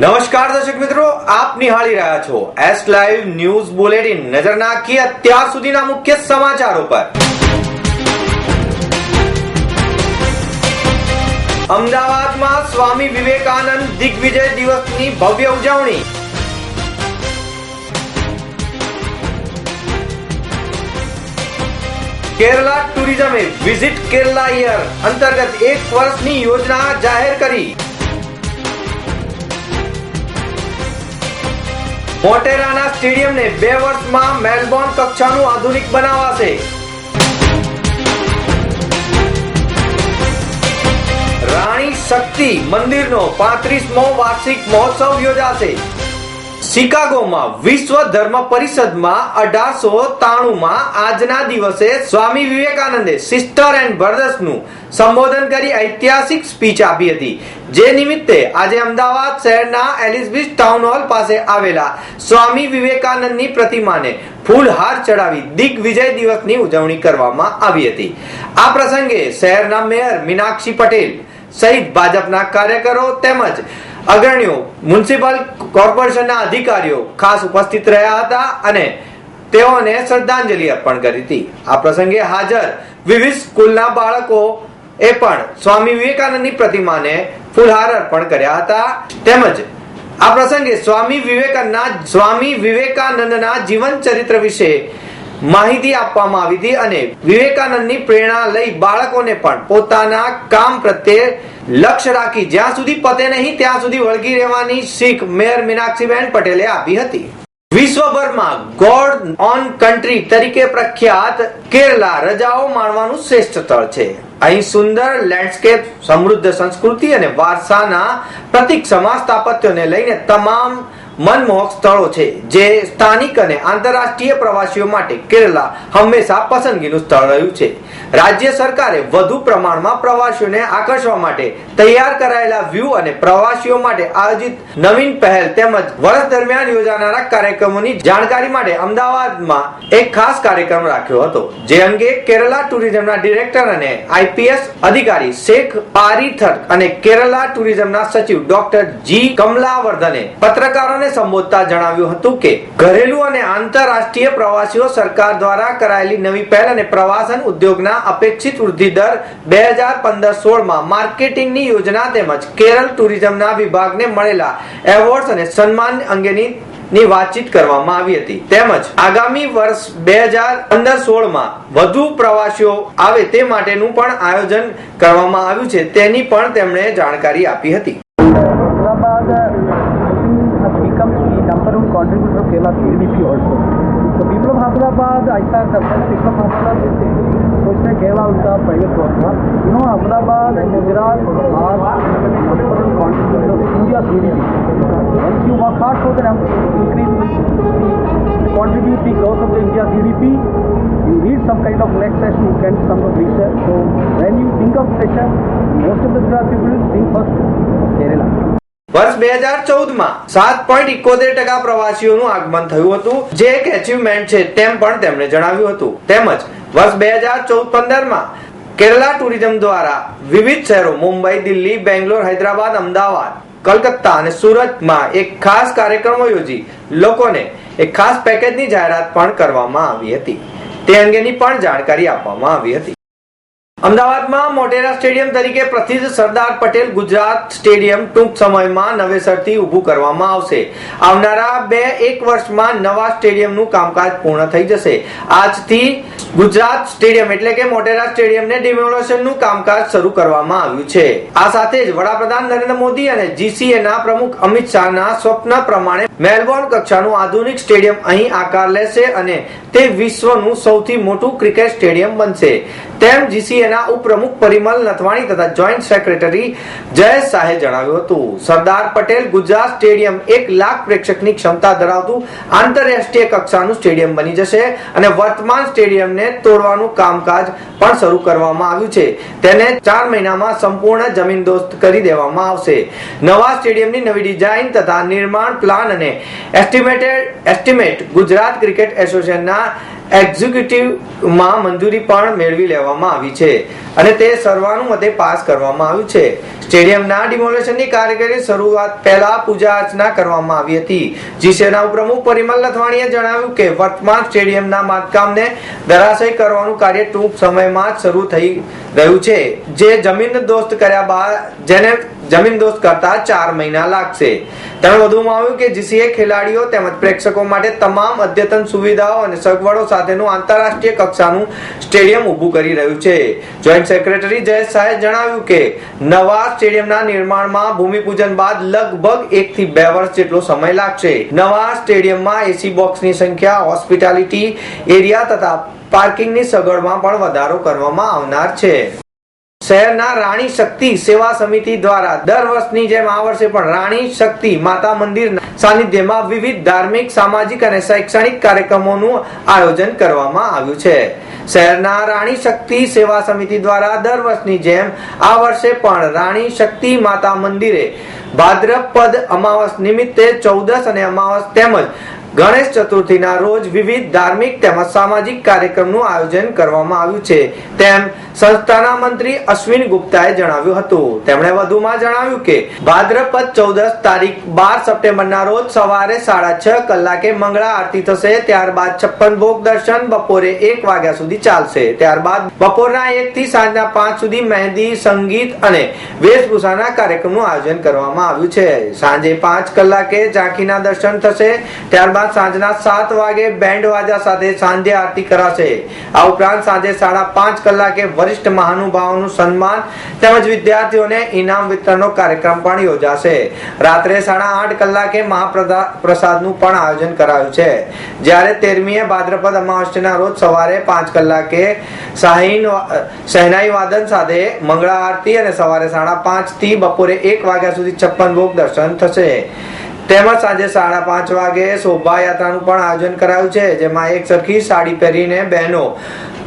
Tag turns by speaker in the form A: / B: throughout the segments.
A: નમસ્કાર દર્શક મિત્રો, આપ નિહાળી રહ્યા છો એસ લાઈવ ન્યૂઝ બુલેટિન નજર નાખીએ અત્યાર સુધીના મુખ્ય સમાચારો પર. અમદાવાદમાં સ્વામી વિવેકાનંદ દિગ્વિજય દિવસની ભવ્ય ઉજવણી. કેરલા ટુરિઝમે વિઝિટ કેરલા યર અંતર્ગત એક વર્ષની યોજના જાહેર કરી. મોટેરાના સ્ટેડિયમને બે વર્ષમાં મેલબોર્ન કક્ષાનું આધુનિક બનાવાશે. રાણી શક્તિ મંદિરનો પાંત્રીસમો વાર્ષિક મહોત્સવ યોજાશે. શિકાગોમાં વિશ્વ ધર્મ પરિષદમાં અઢારસો ત્રાણુંમાં આજના દિવસે સ્વામી વિવેકાનંદે સિસ્ટર એન્ડ બ્રધર્સનું સંબોધન કરી ઐતિહાસિક સ્પીચ આપી હતી. જે નિમિત્તે આજે અમદાવાદ શહેરના એલિઝબેથ ટાઉન હોલ પાસે આવેલા સ્વામી વિવેકાનંદની પ્રતિમાને ફૂલહાર ચડાવી દિગ્વિજય દિવસની ઉજવણી કરવામાં આવી હતી. આ પ્રસંગે શહેરના મેયર મીનાક્ષી પટેલ સહિત ભાજપના કાર્યકરો તેમજ અગ્રણીઓ, મ્યુનિસિપલ કોર્પોરેશનના અધિકારીઓ ખાસ ઉપસ્થિત રહ્યા હતા અને તેઓને શ્રદ્ધાંજલિ અર્પણ કરી હતી. આ પ્રસંગે હાજર વિવિધ સ્કૂલના બાળકો એ પણ સ્વામી વિવેકાનંદની પ્રતિમાને ફૂલહાર અર્પણ કર્યા હતા. તેમજ આ પ્રસંગે સ્વામી વિવેકાનંદના સ્વામી વિવેકાનંદના જીવન ચરિત્ર વિશે માહિતી આપવામાં આવી હતી અને વિવેકાનંદની પ્રેરણા લઈ બાળકોને પણ પોતાના કામ પ્રત્યે લક્ષ્ય રાખી જ્યાં સુધી પતે નહીં, ત્યાં સુધી વળગી રહેવાની શીખ મેયર મીનાક્ષીબેન પટેલે આપી હતી. વિશ્વભરમાં ગોડ ઓન કન્ટ્રી તરીકે પ્રખ્યાત કેરલા રજાઓ માણવાનું શ્રેષ્ઠ સ્થળ છે. અહીં સુંદર લેન્ડસ્કેપ, સમૃદ્ધ સંસ્કૃતિ અને વારસાના પ્રતિક સમાજ સ્થાપત્યોને લઈને તમામ મનમોહક સ્થળો છે, જે સ્થાનિક અને આંતરરાષ્ટ્રીય પ્રવાસીઓ માટે કેરલા હંમેશા પસંદગીનું સ્થળ રહ્યું છે. રાજ્ય સરકારે વધુ પ્રમાણમાં પ્રવાસીઓને આકર્ષવા માટે તૈયાર કરાયેલા વ્યૂ અને પ્રવાસીઓ માટે આયોજિત નવીન પહેલ તેમજ વર્ષ દરમિયાન યોજાનારા કાર્યક્રમોની જાણકારી માટે અમદાવાદમાં એક ખાસ કાર્યક્રમ રાખ્યો હતો, જે અંગે કેરલા ટુરિઝમના ડિરેક્ટર અને આઈપીએસ અધિકારી શેખ પારીથર અને કેરલા ટુરિઝમના સચિવ ડોક્ટર જી કમલાવર્ધને પત્રકારોને સંબોધતા જણાવ્યું હતું કે, ઘરેલુ અને આંતરરાષ્ટ્રીય પ્રવાસીઓ સરકાર દ્વારા કરાયેલી નવી પહેલ અને પ્રવાસન ઉદ્યોગના અપેક્ષિત વૃદ્ધિ દર બે હજાર પંદર સોળમાં માર્કેટિંગની યોજના તેમજ કેરળ ટુરિઝમના વિભાગને મળેલા એવોર્ડ્સ અને સન્માન અંગેની ની વાતચીત કરવામાં આવી હતી. તેમજ આગામી વર્ષ બે હજાર પંદર સોળમાં વધુ પ્રવાસીઓ આવે તે માટેનું પણ આયોજન કરવામાં આવ્યું છે. તેની પણ તેમણે જાણકારી આપી હતી.
B: Hyderabad Gujarat are number one contributor of India's GDP. Once you work hard for them, increase the contribute the growth of the India's GDP, you need some kind of relaxation, you can some of research. So when you think of pressure, most of the Gujarat people think first of Kerala.
A: વર્ષ બે હજાર ચૌદમાં સાત point ઇકોતેર ટકા પ્રવાસીઓનું આગમન થયું હતું, જે એક એચિવમેન્ટ છે તેમ પણ તેમણે જણાવ્યું હતું. તેમજ વર્ષ બે હજાર ચૌદ પંદરમાં કેરલા ટુરિઝમ દ્વારા વિવિધ શહેરો મુંબઈ, દિલ્હી, બેંગ્લોર, હૈદરાબાદ, અમદાવાદ, કલકત્તા અને સુરતમાં એક ખાસ કાર્યક્રમો યોજી લોકોને એક ખાસ પેકેજની જાહેરાત પણ કરવામાં આવી હતી. તે અંગેની પણ જાણકારી આપવામાં આવી હતી. અમદાવાદમાં મોટેરા સ્ટેડિયમ તરીકે પ્રસિદ્ધ સરદાર પટેલ ગુજરાત સ્ટેડિયમ ટૂંક સમયમાં નવેસરથી ઊભું કરવામાં આવશે. આવનારા બે એક વર્ષમાં નવા સ્ટેડિયમનું કામકાજ પૂર્ણ થઈ જશે. આજથી ગુજરાત સ્ટેડિયમ એટલે કે મોટેરા સ્ટેડિયમને ડિમોલેશનનું કામકાજ શરૂ કરવામાં આવ્યું છે. આ સાથે જ વડાપ્રધાન નરેન્દ્ર મોદી અને જીસીએના પ્રમુખ અમિત શાહના સ્વપ્ન પ્રમાણે મેલબોર્ન કક્ષાનું આધુનિક સ્ટેડિયમ અહીં આકાર લેશે અને તે વિશ્વનું સૌથી મોટું ક્રિકેટ સ્ટેડિયમ બનશે. તેમ જીસીએના ઉપપ્રમુખ પરિમલ નથવાણી તથા જોઈન્ટ સેક્રેટરી જયેશ શાહે જણાવ્યું હતું. સરદાર પટેલ ગુજરાત સ્ટેડિયમ એક લાખ પ્રેક્ષકની ક્ષમતા ધરાવતું આંતરરાષ્ટ્રીય કક્ષાનું સ્ટેડિયમ બની જશે અને વર્તમાન સ્ટેડિયમને તોડવાનું કામકાજ પણ શરૂ કરવામાં આવ્યું છે. તેને ચાર મહિનામાં સંપૂર્ણ જમીનદોસ્ત કરી દેવામાં આવશે. નવા સ્ટેડિયમની નવી ડિઝાઇન તથા નિર્માણ પ્લાન અને એસ્ટિમેટેડ એસ્ટિમેટ ગુજરાત ક્રિકેટ એસોસિએશનના એક્ઝિક્યુટિવમાં મંજૂરી પણ મેળવી લેવામાં આવી છે. અને તે સર્વાનુમતે પાસ કરવામાં આવ્યું છે. સ્ટેડિયમના ડિમોલેશનની કારીગરી શરૂઆત પહેલા પૂજા અર્ચના કરવામાં આવી હતી. જીસીએના ઉપપ્રમુખ પરિમલ લથવાણીએ જણાવ્યું કે વર્તમાન સ્ટેડિયમના બાંધકામને ધરાશય કરવાનું કાર્ય ટૂંક સમયમાં જ શરૂ થઈ રહ્યું છે, જે જમીન દોસ્ત કર્યા બાદ, જેને જમીન દોસ્ત કરતા ચાર મહિના લાગશે. તેમણે વધુમાં આવ્યું કે જીસીએ ખેલાડીઓ તેમજ પ્રેક્ષકો માટે તમામ અદ્યતન સુવિધાઓ અને સગવડો સાથેનું આંતરરાષ્ટ્રીય કક્ષાનું સ્ટેડિયમ ઊભું કરી રહ્યું છે. જોઈન્ટ સેક્રેટરી જયેશ શાહે જણાવ્યું કે નવા સ્ટેડિયમના નિર્માણમાં ભૂમિપૂજન બાદ લગભગ એક થી બે વર્ષ જેટલો સમય લાગશે. નવા સ્ટેડિયમમાં એસી બોક્સની સંખ્યા, હોસ્પિટાલિટી, એરિયા તથા પાર્કિંગની સગવડમાં પણ વધારો કરવામાં આવનાર છે. શહેરના રાણી શક્તિ સેવા સમિતિ દ્વારા દર વર્ષની જેમ આ વર્ષે પણ રાણી શક્તિ માતા મંદિર સાનિધ્યમાં વિવિધ ધાર્મિક, સામાજિક અને શૈક્ષણિક કાર્યક્રમોનું આયોજન કરવામાં આવ્યું છે. શહેરના રાણી શક્તિ સેવા સમિતિ દ્વારા દર વર્ષની જેમ આ વર્ષે પણ રાણી શક્તિ માતા મંદિરે ભાદ્રપદ અમાવસ નિમિત્તે ચૌદસ અને અમાવસ તેમજ ગણેશ ચતુર્થીના રોજ વિવિધ ધાર્મિક તેમજ સામાજિક કાર્યક્રમનું આયોજન કરવામાં આવ્યું છે. તેમ સંસ્થાના મંત્રી અશ્વિન ગુપ્તાએ જણાવ્યું હતું. તેમણે વધુમાં જણાવ્યું કે, ભાદ્રપદ ચૌદસ તારીખ બાર સપ્ટેમ્બરના રોજ સવારે સાડા છ કલાકે મંગળા આરતી થશે. ત્યારબાદ છપ્પન ભોગ દર્શન બપોરે એક વાગ્યા સુધી ચાલશે. ત્યારબાદ બપોરના એક થી સાંજના પાંચ સુધી મહેંદી, સંગીત અને વેશભૂષાના કાર્યક્રમનું આયોજન કરવામાં આવ્યું છે. સાંજે પાંચ કલાકે ઝાંખીના દર્શન થશે. ત્યારબાદ સાંજના સાત વાગે બેન્ડ વાજા સાથે સાંજે આરતી કરાશે. આ ઉપરાંત સાંજે સાડા પાંચ કલાકે વરિષ્ઠ મહાનુભાવોનું સન્માન તેમજ વિદ્યાર્થીઓને ઇનામ વિતરણનો કાર્યક્રમ પણ યોજાશે. રાત્રે સાડા આઠ કલાકે મહાપ્રસાદનું પણ આયોજન કરાયું છે. જ્યારે તેરમીએ ભાદ્રપદ અમાવસ્યાના રોજ સવારે પાંચ કલાકે શાહીન શહેનાઈ વાદન સાથે મંગળા આરતી અને સવારે સાડા પાંચથી બપોરે એક વાગ્યા સુધી છપ્પન ભોગ દર્શન થશે. તેમજ સાંજે સાડા પાંચ વાગે શોભાયાત્રાનું પણ આયોજન કરાયું છે જેમાં એક સરખી સાડી પહેરીને બહેનો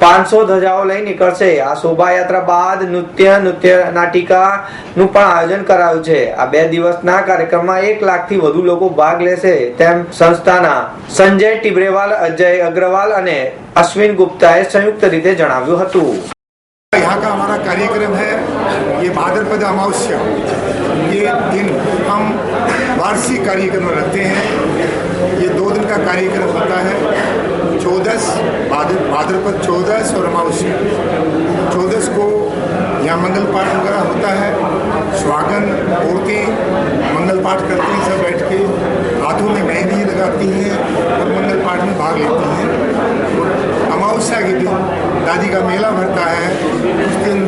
A: પાંચસો ધજાઓ લઈ નીકળશે આ શોભાયાત્રા બાદ નૃત્ય નૃત્ય નાટિકા નું પણ આયોજન કરાયું છે આ બે દિવસના કાર્યક્રમમાં એક લાખ થી વધુ લોકો ભાગ લેશે તેમ સંસ્થાના સંજય ટિબરેવાલ અજય અગ્રવાલ અને અશ્વિન ગુપ્તાએ સંયુક્ત રીતે જણાવ્યું હતું
C: यहाँ का हमारा कार्यक्रम है ये भाद्रपद अमावस्या ये दिन हम वार्षिक कार्यक्रम रखते हैं। ये दो दिन का कार्यक्रम होता है। चौदस भाद्र भाद्रपद चौदस और अमावस्या। चौदस को यहाँ मंगल पाठ वगैरह होता है। स्वागन औरतें मंगल पाठ करती हैं सब बैठ के। हाथों में मेहंदी लगाती हैं और मंगल पाठ में भाग लेती हैं। अमावस्या के दिन दादी का मेला भरता है। उस दिन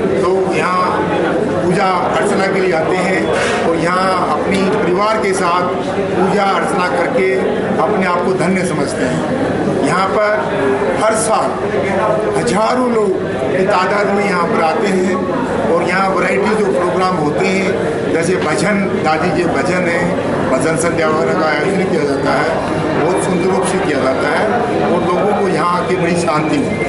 C: पूजा अर्चना के लिए आते हैं और यहाँ अपनी परिवार के साथ पूजा अर्चना करके अपने आप को धन्य समझते हैं। यहाँ पर हर साल हज़ारों लोग की तादाद में यहाँ पर आते हैं और यहाँ वैरायटी जो प्रोग्राम होते हैं, जैसे भजन, दादी के भजन है, भजन संध्या वगैरह का आयोजन किया जाता है, बहुत सुंदर रूप से किया जाता है और लोगों को यहाँ आके बड़ी शांति मिलती है।